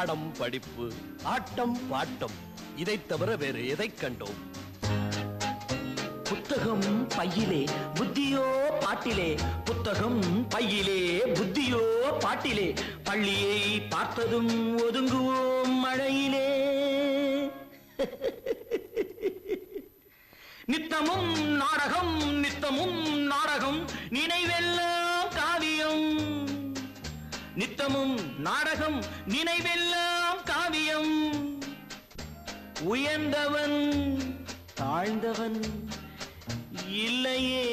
பாடம் படிப்பு ஆட்டம் பாட்டம். இதை தவிர வேறு எதை கண்டோம்? புத்தகம் பையிலே புத்தியோ பாட்டிலே. புத்தகம் பையிலே புத்தியோ பாட்டிலே. பள்ளியை பார்த்ததும் ஒதுங்குவோம் மழையிலே. நித்தமும் நாடகம் நித்தமும் நாடகம் நினைவெல்லாம் நித்தமும் நாடகம் நினைவெல்லாம் காவியம். உயர்ந்தவன் தாழ்ந்தவன் இல்லையே.